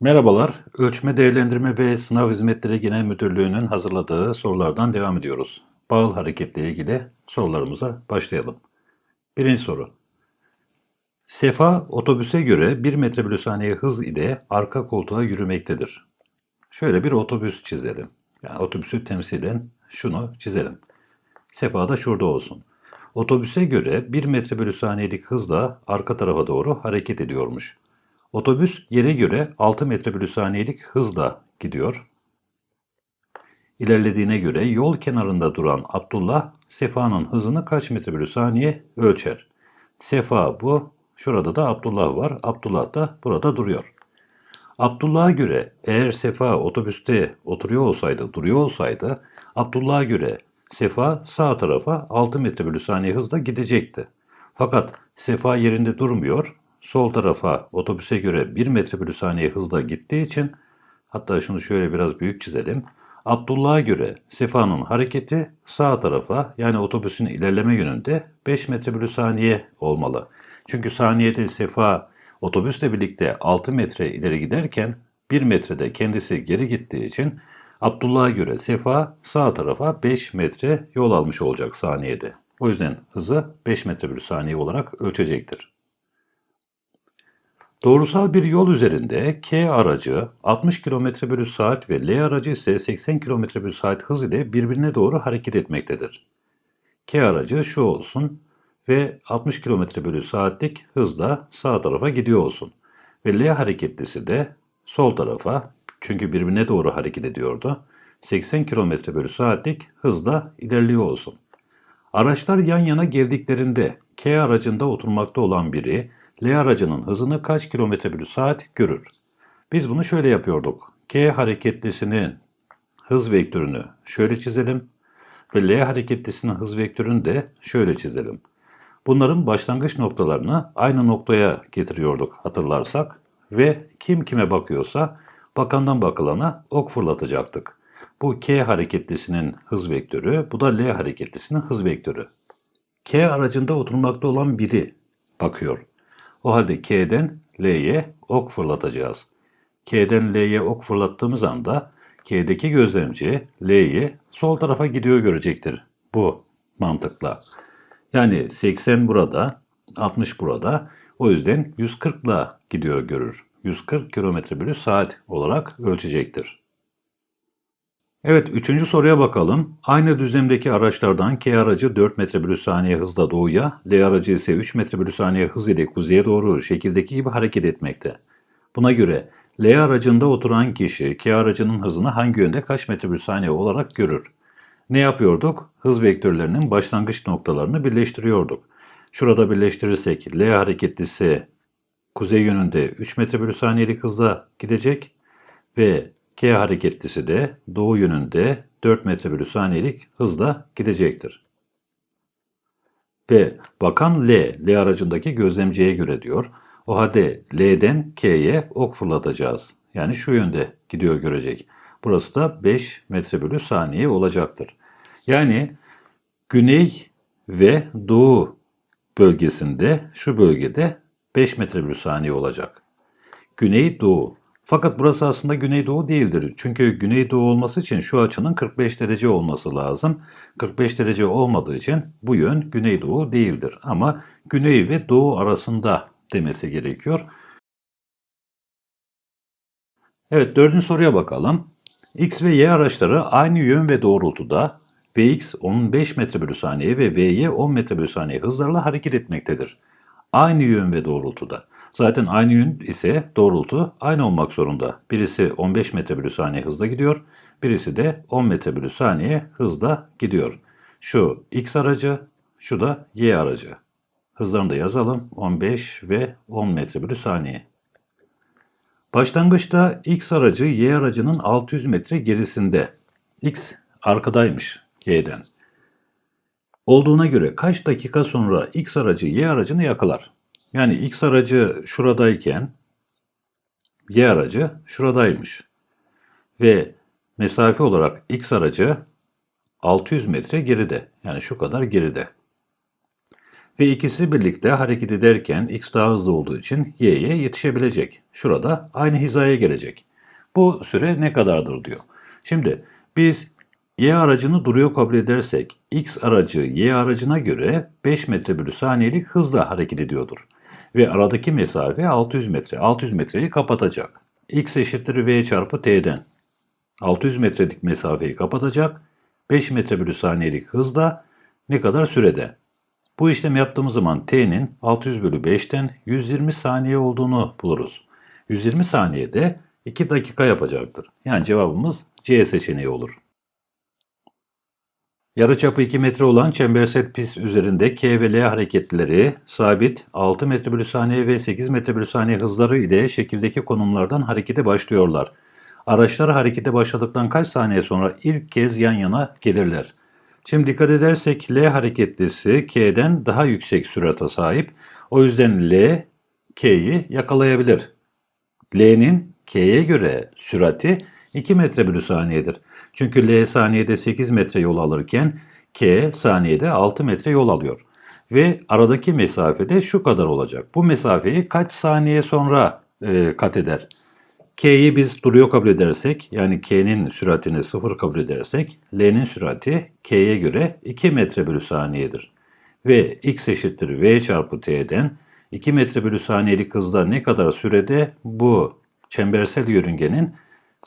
Merhabalar, Ölçme, Değerlendirme ve Sınav Hizmetleri Genel Müdürlüğü'nün hazırladığı sorulardan devam ediyoruz. Bağıl hareketle ilgili sorularımıza başlayalım. Birinci soru. Sefa otobüse göre 1 metre bölü saniye hız ile arka koltuğa yürümektedir. Şöyle bir otobüs çizelim. Yani otobüsü temsilen şunu çizelim. Sefa da şurada olsun. Otobüse göre 1 metre bölü saniyelik hızla arka tarafa doğru hareket ediyormuş. Otobüs yere göre 6 metre bölü saniyelik hızla gidiyor. İlerlediğine göre yol kenarında duran Abdullah Sefa'nın hızını kaç metre bölü saniye ölçer. Sefa bu, şurada da Abdullah var. Abdullah da burada duruyor. Abdullah'a göre eğer Sefa otobüste oturuyor olsaydı, duruyor olsaydı, Abdullah'a göre Sefa sağ tarafa 6 metre bölü saniye hızla gidecekti. Fakat Sefa yerinde durmuyor, sol tarafa otobüse göre 1 metre bölü saniye hızla gittiği için, hatta şunu şöyle biraz büyük çizelim, Abdullah'a göre Sefa'nın hareketi sağ tarafa yani otobüsün ilerleme yönünde 5 metre bölü saniye olmalı. Çünkü saniyede Sefa otobüsle birlikte 6 metre ileri giderken 1 metrede kendisi geri gittiği için Abdullah'a göre Sefa sağ tarafa 5 metre yol almış olacak saniyede. O yüzden hızı 5 metre bölü saniye olarak ölçecektir. Doğrusal bir yol üzerinde K aracı 60 km bölü saat ve L aracı ise 80 km bölü saat hız ile birbirine doğru hareket etmektedir. K aracı şu olsun ve 60 km bölü saatlik hızla sağ tarafa gidiyor olsun. Ve L hareketlisi de sol tarafa çünkü birbirine doğru hareket ediyordu. 80 km bölü saatlik hızla ilerliyor olsun. Araçlar yan yana geldiklerinde K aracında oturmakta olan biri L aracının hızını kaç kilometre bölü saat görür? Biz bunu şöyle yapıyorduk. K hareketlisinin hız vektörünü şöyle çizelim ve L hareketlisinin hız vektörünü de şöyle çizelim. Bunların başlangıç noktalarını aynı noktaya getiriyorduk hatırlarsak ve kim kime bakıyorsa bakandan bakılana ok fırlatacaktık. Bu K hareketlisinin hız vektörü, bu da L hareketlisinin hız vektörü. K aracında oturmakta olan biri bakıyor. O halde K'den L'ye ok fırlatacağız. K'den L'ye ok fırlattığımız anda K'deki gözlemci L'ye sol tarafa gidiyor görecektir. Bu mantıkla. Yani 80 burada, 60 burada. O yüzden 140 ile gidiyor görür. 140 km bölü saat olarak ölçecektir. Evet, üçüncü soruya bakalım. Aynı düzlemdeki araçlardan K aracı 4 metre bölü saniye hızla doğuya, L aracı ise 3 metre bölü saniye hız ile kuzeye doğru şekildeki gibi hareket etmekte. Buna göre L aracında oturan kişi K aracının hızını hangi yönde kaç metre bölü saniye olarak görür? Ne yapıyorduk? Hız vektörlerinin başlangıç noktalarını birleştiriyorduk. Şurada birleştirirsek L hareketlisi kuzey yönünde 3 metre bölü saniyelik hızla gidecek ve K hareketlisi de doğu yönünde 4 metre bölü saniyelik hızla gidecektir. Ve bakan L, L aracındaki gözlemciye göre diyor. O halde L'den K'ye ok fırlatacağız. Yani şu yönde gidiyor görecek. Burası da 5 metre bölü saniye olacaktır. Yani güney ve doğu bölgesinde şu bölgede 5 metre bölü saniye olacak. Güney doğu. Fakat burası aslında güneydoğu değildir. Çünkü güneydoğu olması için şu açının 45 derece olması lazım. 45 derece olmadığı için bu yön güneydoğu değildir. Ama güney ve doğu arasında demesi gerekiyor. Evet dördüncü soruya bakalım. X ve Y araçları aynı yön ve doğrultuda Vx 15 metre bölü saniye ve Vy 10 metre bölü saniye hızlarla hareket etmektedir. Aynı yön ve doğrultuda. Zaten aynı yön ise doğrultu aynı olmak zorunda. Birisi 15 metre bölü saniye hızla gidiyor, birisi de 10 metre bölü saniye hızla gidiyor. Şu X aracı, şu da Y aracı. Hızlarını da yazalım. 15 ve 10 metre bölü saniye. Başlangıçta X aracı Y aracının 600 metre gerisinde. X arkadaymış Y'den. Olduğuna göre kaç dakika sonra X aracı Y aracını yakalar? Yani X aracı şuradayken Y aracı şuradaymış. Ve mesafe olarak X aracı 600 metre geride. Yani şu kadar geride. Ve ikisi birlikte hareket ederken x daha hızlı olduğu için y'ye yetişebilecek. Şurada aynı hizaya gelecek. Bu süre ne kadardır diyor. Şimdi biz y aracını duruyor kabul edersek x aracı y aracına göre 5 metre bölü saniyelik hızla hareket ediyordur. Ve aradaki mesafe 600 metre. 600 metreyi kapatacak. x eşittir v çarpı t'den. 600 metrelik mesafeyi kapatacak. 5 metre bölü saniyelik hızla ne kadar sürede? Bu işlem yaptığımız zaman t'nin 600 bölü 5'ten 120 saniye olduğunu buluruz. 120 saniyede 2 dakika yapacaktır. Yani cevabımız C seçeneği olur. Yarıçapı 2 metre olan çembersel pist üzerinde K ve L hareketleri sabit 6 metre bölü saniye ve 8 metre bölü saniye hızları ile şekildeki konumlardan harekete başlıyorlar. Araçlar harekete başladıktan kaç saniye sonra ilk kez yan yana gelirler? Şimdi dikkat edersek L hareketlisi K'den daha yüksek sürata sahip. O yüzden L K'yi yakalayabilir. L'nin K'ye göre sürati 2 metre bölü saniyedir. Çünkü L saniyede 8 metre yol alırken K saniyede 6 metre yol alıyor. Ve aradaki mesafede şu kadar olacak. Bu mesafeyi kaç saniye sonra e, kat eder? K'yi biz duruyor kabul edersek yani K'nin süratini sıfır kabul edersek L'nin sürati K'ye göre 2 metre bölü saniyedir. Ve x eşittir v çarpı t'den 2 metre bölü saniyelik hızda ne kadar sürede bu çembersel yörüngenin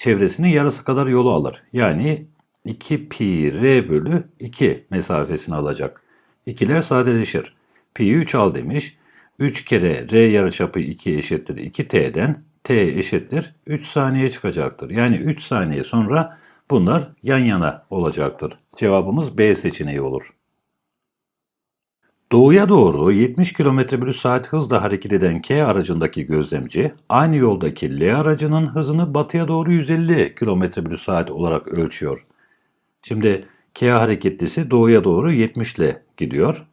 çevresinin yarısı kadar yolu alır. Yani 2 pi r bölü 2 mesafesini alacak. İkiler sadeleşir. Pi'yi 3 al demiş. 3 kere r yarıçapı 2 eşittir 2t'den t eşittir 3 saniye çıkacaktır. Yani 3 saniye sonra bunlar yan yana olacaktır. Cevabımız B seçeneği olur. Doğuya doğru 70 km bölü saat hızla hareket eden K aracındaki gözlemci, aynı yoldaki L aracının hızını batıya doğru 150 km bölü saat olarak ölçüyor. Şimdi K hareketlisi doğuya doğru 70 ile gidiyor.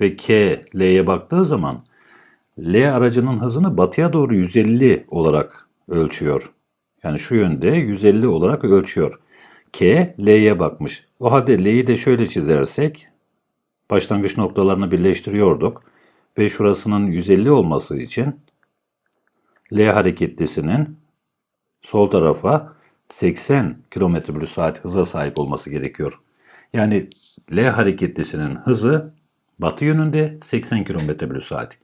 Ve K, L'ye baktığı zaman L aracının hızını batıya doğru 150 olarak ölçüyor. Yani şu yönde 150 olarak ölçüyor. K, L'ye bakmış. O halde L'yi de şöyle çizersek başlangıç noktalarını birleştiriyorduk. Ve şurasının 150 olması için L hareketlisinin sol tarafa 80 km bölü saat hıza sahip olması gerekiyor. Yani L hareketlisinin hızı batı yönünde 80 km bölü saat.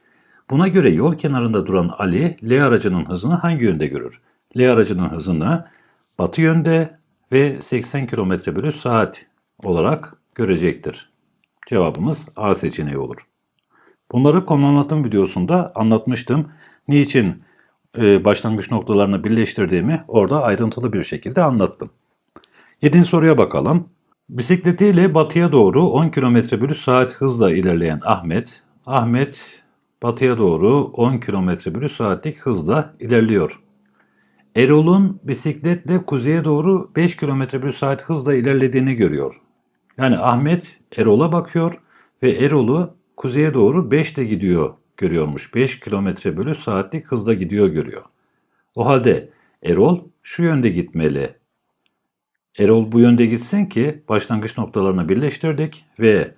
Buna göre yol kenarında duran Ali, L aracının hızını hangi yönde görür? L aracının hızını batı yönde ve 80 km bölü saat olarak görecektir. Cevabımız A seçeneği olur. Bunları konu anlatım videosunda anlatmıştım. Niçin e, başlangıç noktalarını birleştirdiğimi orada ayrıntılı bir şekilde anlattım. Yedinci soruya bakalım. Bisikletiyle batıya doğru 10 km bölü saat hızla ilerleyen Ahmet, Ahmet batıya doğru 10 km bölü saatlik hızla ilerliyor. Erol'un bisikletle kuzeye doğru 5 km bölü saat hızla ilerlediğini görüyor. Yani Ahmet Erol'a bakıyor ve Erol'u kuzeye doğru 5 ile gidiyor görüyormuş. 5 km bölü saatlik hızla gidiyor görüyor. O halde Erol şu yönde gitmeli. Erol bu yönde gitsin ki başlangıç noktalarını birleştirdik ve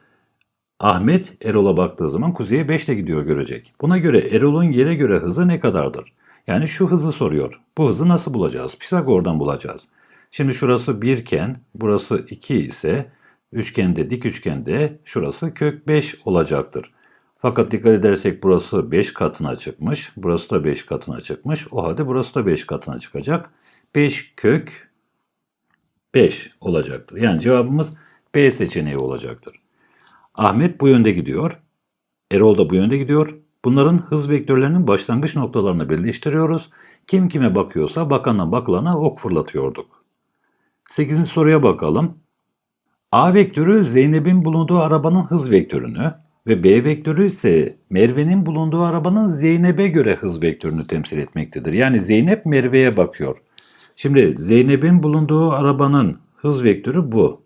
Ahmet Erol'a baktığı zaman kuzeye 5 ile gidiyor görecek. Buna göre Erol'un yere göre hızı ne kadardır? Yani şu hızı soruyor. Bu hızı nasıl bulacağız? Pisagor'dan bulacağız. Şimdi şurası 1 iken burası 2 ise üçgende dik üçgende şurası kök 5 olacaktır. Fakat dikkat edersek burası 5 katına çıkmış. Burası da 5 katına çıkmış. O halde burası da 5 katına çıkacak. 5 kök 5 olacaktır. Yani cevabımız B seçeneği olacaktır. Ahmet bu yönde gidiyor. Erol da bu yönde gidiyor. Bunların hız vektörlerinin başlangıç noktalarını birleştiriyoruz. Kim kime bakıyorsa bakana bakılana ok fırlatıyorduk. 8. soruya bakalım. A vektörü Zeynep'in bulunduğu arabanın hız vektörünü ve B vektörü ise Merve'nin bulunduğu arabanın Zeynep'e göre hız vektörünü temsil etmektedir. Yani Zeynep Merve'ye bakıyor. Şimdi Zeynep'in bulunduğu arabanın hız vektörü bu.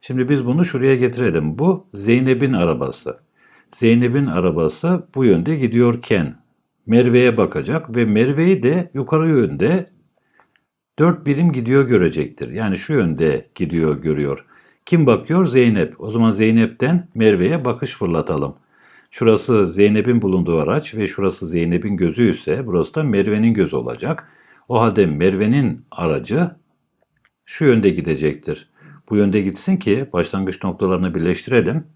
Şimdi biz bunu şuraya getirelim. Bu Zeynep'in arabası. Zeynep'in arabası bu yönde gidiyorken Merve'ye bakacak ve Merve'yi de yukarı yönde 4 birim gidiyor görecektir. Yani şu yönde gidiyor görüyor. Kim bakıyor? Zeynep. O zaman Zeynep'ten Merve'ye bakış fırlatalım. Şurası Zeynep'in bulunduğu araç ve şurası Zeynep'in gözü ise burası da Merve'nin gözü olacak. O halde Merve'nin aracı şu yönde gidecektir. Bu yönde gitsin ki başlangıç noktalarını birleştirelim.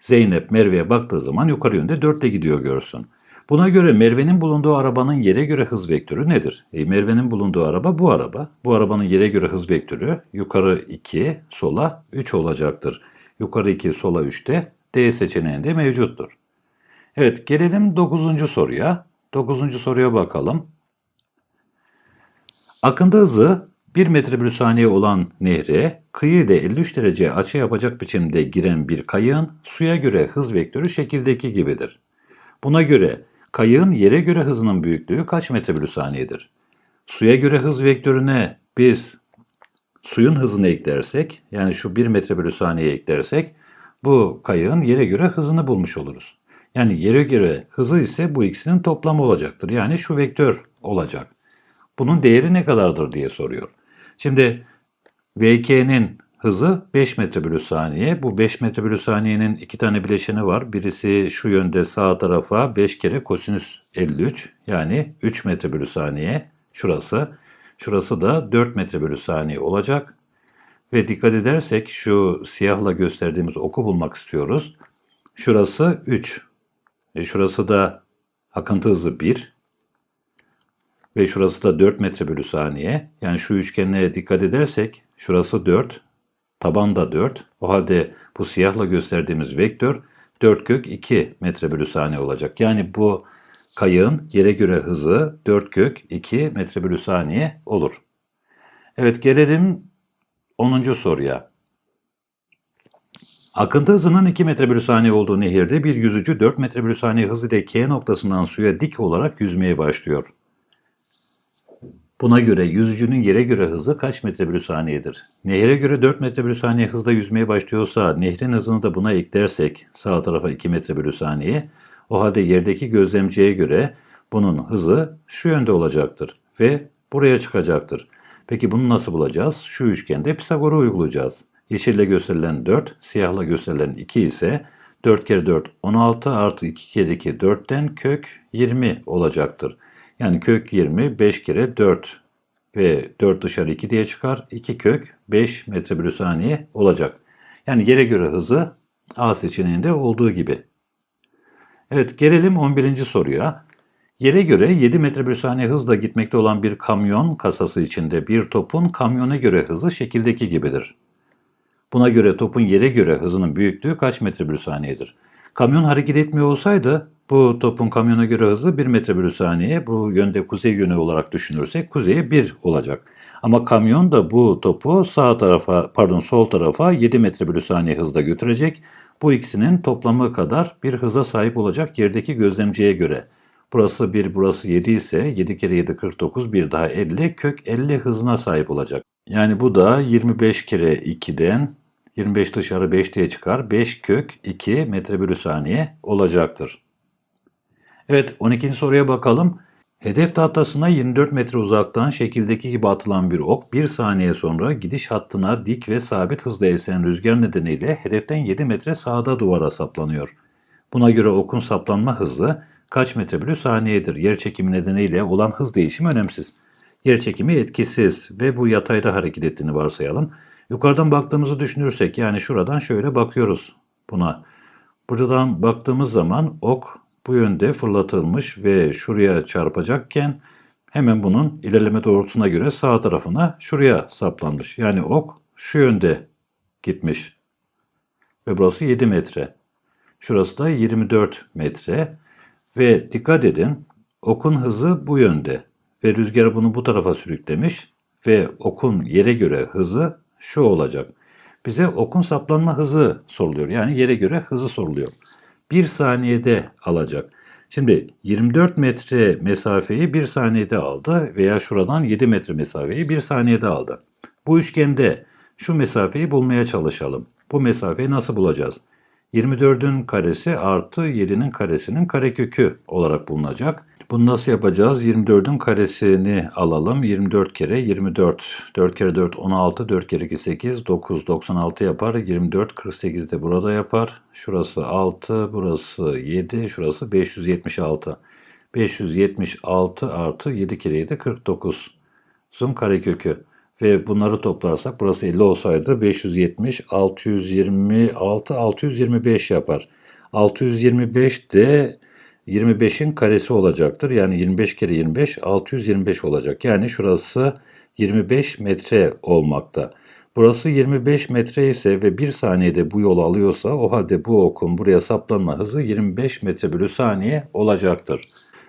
Zeynep Merve'ye baktığı zaman yukarı yönde 4 ile gidiyor görsün. Buna göre Merve'nin bulunduğu arabanın yere göre hız vektörü nedir? E, Merve'nin bulunduğu araba bu araba. Bu arabanın yere göre hız vektörü yukarı 2, sola 3 olacaktır. Yukarı 2, sola 3'te D seçeneğinde mevcuttur. Evet gelelim 9. soruya. 9. soruya bakalım. Akıntı hızı 1 metre bölü saniye olan nehre kıyı ile 53 derece açı yapacak biçimde giren bir kayığın suya göre hız vektörü şekildeki gibidir. Buna göre kayığın yere göre hızının büyüklüğü kaç metre bölü saniyedir? Suya göre hız vektörüne biz suyun hızını eklersek yani şu 1 metre bölü saniye eklersek bu kayığın yere göre hızını bulmuş oluruz. Yani yere göre hızı ise bu ikisinin toplamı olacaktır. Yani şu vektör olacak. Bunun değeri ne kadardır diye soruyor. Şimdi VK'nin hızı 5 metre bölü saniye. Bu 5 metre bölü saniyenin iki tane bileşeni var. Birisi şu yönde sağ tarafa 5 kere kosinüs 53 yani 3 metre bölü saniye şurası. Şurası da 4 metre bölü saniye olacak. Ve dikkat edersek şu siyahla gösterdiğimiz oku bulmak istiyoruz. Şurası 3. E şurası da akıntı hızı 1. Ve şurası da 4 metre bölü saniye. Yani şu üçgenlere dikkat edersek şurası 4, taban da 4. O halde bu siyahla gösterdiğimiz vektör 4 kök 2 metre bölü saniye olacak. Yani bu kayığın yere göre hızı 4 kök 2 metre bölü saniye olur. Evet gelelim 10. soruya. Akıntı hızının 2 metre bölü saniye olduğu nehirde bir yüzücü 4 metre bölü saniye hızı ile K noktasından suya dik olarak yüzmeye başlıyor. Buna göre yüzücünün yere göre hızı kaç metre bölü saniyedir? Nehre göre 4 metre bölü saniye hızla yüzmeye başlıyorsa nehrin hızını da buna eklersek sağ tarafa 2 metre bölü saniye o halde yerdeki gözlemciye göre bunun hızı şu yönde olacaktır ve buraya çıkacaktır. Peki bunu nasıl bulacağız? Şu üçgende Pisagor'u uygulayacağız. Yeşille gösterilen 4, siyahla gösterilen 2 ise 4 kere 4 16 artı 2 kere 2 4'ten kök 20 olacaktır. Yani kök 20 5 kere 4 ve 4 dışarı 2 diye çıkar. 2 kök 5 metre bölü saniye olacak. Yani yere göre hızı A seçeneğinde olduğu gibi. Evet gelelim 11. soruya. Yere göre 7 metre bölü saniye hızla gitmekte olan bir kamyon kasası içinde bir topun kamyona göre hızı şekildeki gibidir. Buna göre topun yere göre hızının büyüklüğü kaç metre bölü saniyedir? Kamyon hareket etmiyor olsaydı bu topun kamyona göre hızı 1 metre bölü saniye. Bu yönde kuzey yönü olarak düşünürsek kuzeye 1 olacak. Ama kamyon da bu topu sağ tarafa pardon sol tarafa 7 metre bölü saniye hızla götürecek. Bu ikisinin toplamı kadar bir hıza sahip olacak yerdeki gözlemciye göre. Burası 1, burası 7 ise 7 kere 7 49, bir daha 50, kök 50 hızına sahip olacak. Yani bu da 25 kere 2'den 25 dışarı 5 diye çıkar. 5 kök 2 metre bölü saniye olacaktır. Evet 12. soruya bakalım. Hedef tahtasına 24 metre uzaktan şekildeki gibi atılan bir ok 1 saniye sonra gidiş hattına dik ve sabit hızla esen rüzgar nedeniyle hedeften 7 metre sağda duvara saplanıyor. Buna göre okun saplanma hızı kaç metre bölü saniyedir? Yer çekimi nedeniyle olan hız değişimi önemsiz. Yer çekimi etkisiz ve bu yatayda hareket ettiğini varsayalım. Yukarıdan baktığımızı düşünürsek yani şuradan şöyle bakıyoruz buna. Buradan baktığımız zaman ok bu yönde fırlatılmış ve şuraya çarpacakken hemen bunun ilerleme doğrultusuna göre sağ tarafına şuraya saplanmış. Yani ok şu yönde gitmiş. Ve burası 7 metre. Şurası da 24 metre. Ve dikkat edin okun hızı bu yönde. Ve rüzgar bunu bu tarafa sürüklemiş. Ve okun yere göre hızı şu olacak. Bize okun saplanma hızı soruluyor. Yani yere göre hızı soruluyor. 1 saniyede alacak. Şimdi 24 metre mesafeyi 1 saniyede aldı veya şuradan 7 metre mesafeyi 1 saniyede aldı. Bu üçgende şu mesafeyi bulmaya çalışalım. Bu mesafeyi nasıl bulacağız? 24'ün karesi artı 7'nin karesinin karekökü olarak bulunacak. Bunu nasıl yapacağız? 24'ün karesini alalım. 24 kere 24. 4 kere 4 16. 4 kere 2 8. 9 96 yapar. 24 48 de burada yapar. Şurası 6. Burası 7. Şurası 576. 576 artı 7 kere 7 49. Zoom karekökü. Ve bunları toplarsak burası 50 olsaydı 570 626 625 yapar. 625 de 25'in karesi olacaktır. Yani 25 kere 25 625 olacak. Yani şurası 25 metre olmakta. Burası 25 metre ise ve 1 saniyede bu yolu alıyorsa o halde bu okun buraya saplanma hızı 25 metre bölü saniye olacaktır.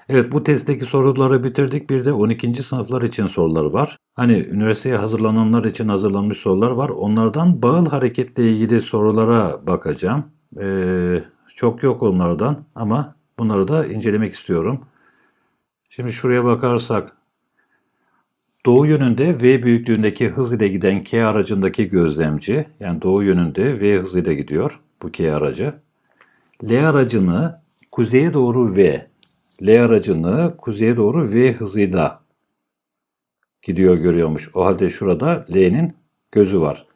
Evet bu testteki soruları bitirdik. Bir de 12. sınıflar için soruları var. Hani üniversiteye hazırlananlar için hazırlanmış sorular var. Onlardan bağıl hareketle ilgili sorulara bakacağım. Ee, çok yok onlardan ama bunları da incelemek istiyorum. Şimdi şuraya bakarsak Doğu yönünde V büyüklüğündeki hız ile giden K aracındaki gözlemci, yani doğu yönünde V hızıyla gidiyor bu K aracı. L aracını kuzeye doğru V, L aracını kuzeye doğru V hızıyla gidiyor görüyormuş. O halde şurada L'nin gözü var.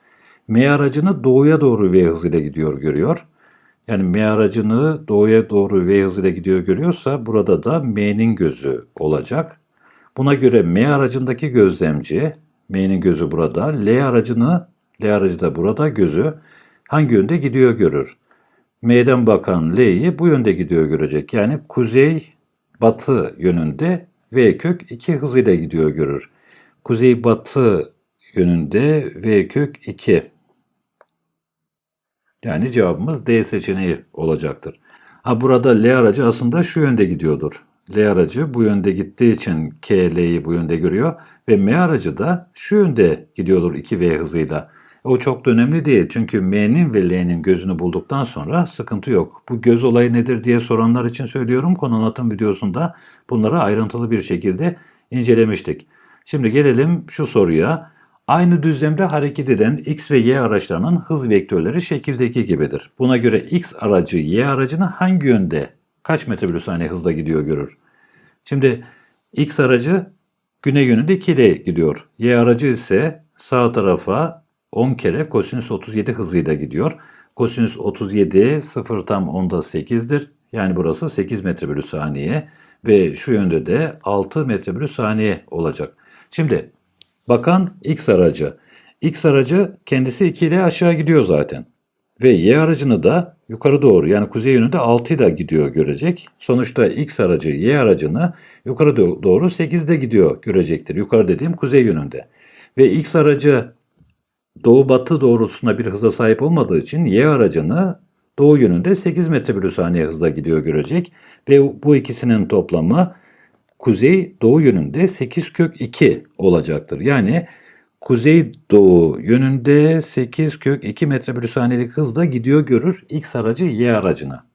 M aracını doğuya doğru V hızıyla gidiyor görüyor. Yani M aracını doğuya doğru V hızıyla gidiyor görüyorsa burada da M'nin gözü olacak. Buna göre M aracındaki gözlemci, M'nin gözü burada, L aracını, L aracı da burada gözü hangi yönde gidiyor görür. M'den bakan L'yi bu yönde gidiyor görecek. Yani kuzey batı yönünde V kök 2 hızıyla gidiyor görür. Kuzey batı yönünde V kök 2. Yani cevabımız D seçeneği olacaktır. Ha burada L aracı aslında şu yönde gidiyordur. L aracı bu yönde gittiği için K, L'yi bu yönde görüyor ve M aracı da şu yönde gidiyordur 2V hızıyla. O çok da önemli değil çünkü M'nin ve L'nin gözünü bulduktan sonra sıkıntı yok. Bu göz olayı nedir diye soranlar için söylüyorum. Konu anlatım videosunda bunları ayrıntılı bir şekilde incelemiştik. Şimdi gelelim şu soruya. Aynı düzlemde hareket eden X ve Y araçlarının hız vektörleri şekildeki gibidir. Buna göre X aracı Y aracını hangi yönde kaç metre bölü saniye hızla gidiyor görür. Şimdi X aracı güney yönünde 2 ile gidiyor. Y aracı ise sağ tarafa 10 kere kosinüs 37 hızıyla gidiyor. Kosinüs 37 0 tam onda 8'dir. Yani burası 8 metre bölü saniye ve şu yönde de 6 metre bölü saniye olacak. Şimdi bakan X aracı. X aracı kendisi 2 ile aşağı gidiyor zaten. Ve Y aracını da yukarı doğru yani kuzey yönünde 6 ile gidiyor görecek. Sonuçta X aracı Y aracını yukarı doğru 8 ile gidiyor görecektir. Yukarı dediğim kuzey yönünde. Ve X aracı doğu batı doğrultusunda bir hıza sahip olmadığı için Y aracını doğu yönünde 8 metre bölü saniye hızla gidiyor görecek. Ve bu ikisinin toplamı kuzey doğu yönünde 8 kök 2 olacaktır. Yani kuzey doğu yönünde 8 kök 2 metre bölü saniyelik hızla gidiyor görür X aracı Y aracına.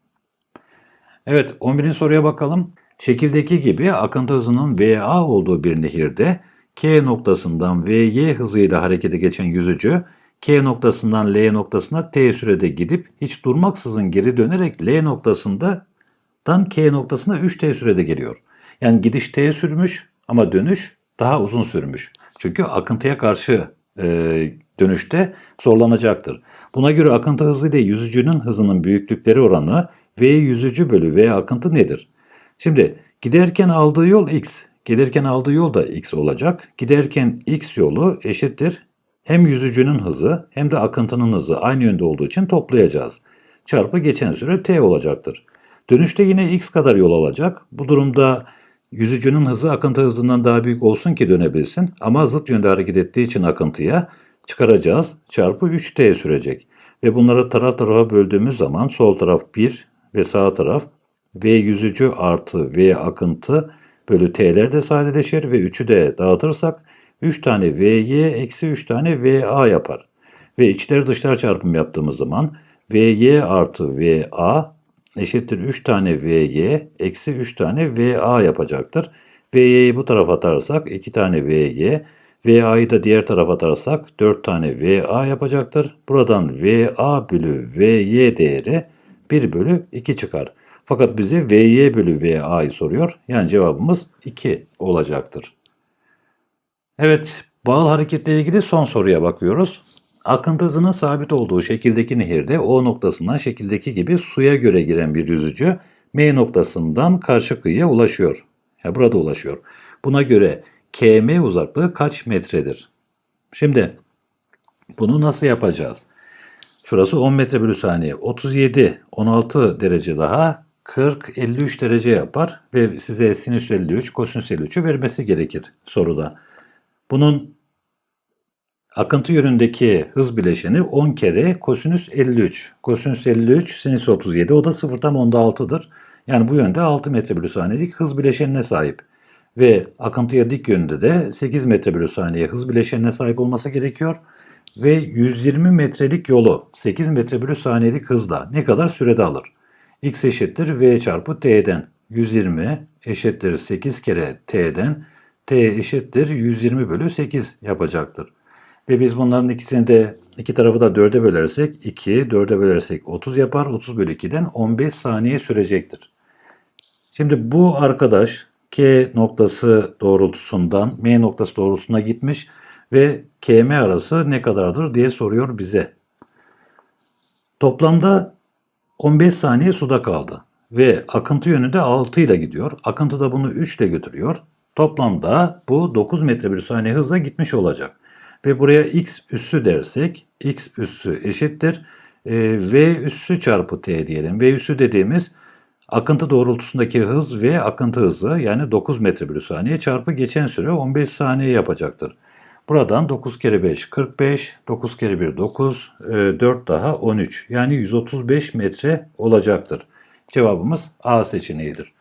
Evet 11. soruya bakalım. Şekildeki gibi akıntı hızının VA olduğu bir nehirde K noktasından VY hızıyla harekete geçen yüzücü K noktasından L noktasına T sürede gidip hiç durmaksızın geri dönerek L noktasından K noktasına 3T sürede geliyor. Yani gidiş T sürmüş ama dönüş daha uzun sürmüş. Çünkü akıntıya karşı e, dönüşte zorlanacaktır. Buna göre akıntı hızı ile yüzücünün hızının büyüklükleri oranı V yüzücü bölü V akıntı nedir? Şimdi giderken aldığı yol x, gelirken aldığı yol da x olacak. Giderken x yolu eşittir hem yüzücünün hızı hem de akıntının hızı aynı yönde olduğu için toplayacağız. Çarpı geçen süre t olacaktır. Dönüşte yine x kadar yol alacak. Bu durumda Yüzücünün hızı akıntı hızından daha büyük olsun ki dönebilsin ama zıt yönde hareket ettiği için akıntıya çıkaracağız çarpı 3t sürecek. Ve bunları taraf tarafa böldüğümüz zaman sol taraf 1 ve sağ taraf v yüzücü artı v akıntı bölü t'ler de sadeleşir ve 3'ü de dağıtırsak 3 tane vy eksi 3 tane va yapar. Ve içler dışlar çarpım yaptığımız zaman vy artı va eşittir 3 tane Vy eksi 3 tane Va yapacaktır. Vy'yi bu tarafa atarsak 2 tane Vy, Va'yı da diğer tarafa atarsak 4 tane Va yapacaktır. Buradan Va bölü Vy değeri 1 bölü 2 çıkar. Fakat bize Vy bölü Va'yı soruyor. Yani cevabımız 2 olacaktır. Evet, bağıl hareketle ilgili son soruya bakıyoruz. Akıntı hızının sabit olduğu şekildeki nehirde O noktasından şekildeki gibi suya göre giren bir yüzücü M noktasından karşı kıyıya ulaşıyor. Ya burada ulaşıyor. Buna göre KM uzaklığı kaç metredir? Şimdi bunu nasıl yapacağız? Şurası 10 metre bölü saniye. 37, 16 derece daha 40, 53 derece yapar ve size sinüs 53, kosinüs 53'ü vermesi gerekir soruda. Bunun akıntı yönündeki hız bileşeni 10 kere kosinüs 53. Kosinüs 53 sinüs 37 o da 0 tam onda 6'dır. Yani bu yönde 6 metre bölü saniyelik hız bileşenine sahip. Ve akıntıya dik yönde de 8 metre bölü saniye hız bileşenine sahip olması gerekiyor. Ve 120 metrelik yolu 8 metre bölü saniyelik hızla ne kadar sürede alır? x eşittir v çarpı t'den. 120 eşittir 8 kere t'den. t eşittir 120 bölü 8 yapacaktır. Ve biz bunların ikisini de iki tarafı da 4'e bölersek 2, 4'e bölersek 30 yapar. 30 bölü 2'den 15 saniye sürecektir. Şimdi bu arkadaş K noktası doğrultusundan M noktası doğrultusuna gitmiş ve KM arası ne kadardır diye soruyor bize. Toplamda 15 saniye suda kaldı ve akıntı yönü de 6 ile gidiyor. Akıntı da bunu 3 ile götürüyor. Toplamda bu 9 metre bir saniye hızla gitmiş olacak. Ve buraya x üssü dersek x üssü eşittir e, v üssü çarpı t diyelim. V üssü dediğimiz akıntı doğrultusundaki hız ve akıntı hızı yani 9 metre bölü saniye çarpı geçen süre 15 saniye yapacaktır. Buradan 9 kere 5 45, 9 kere 1 9, 4 daha 13 yani 135 metre olacaktır. Cevabımız A seçeneğidir.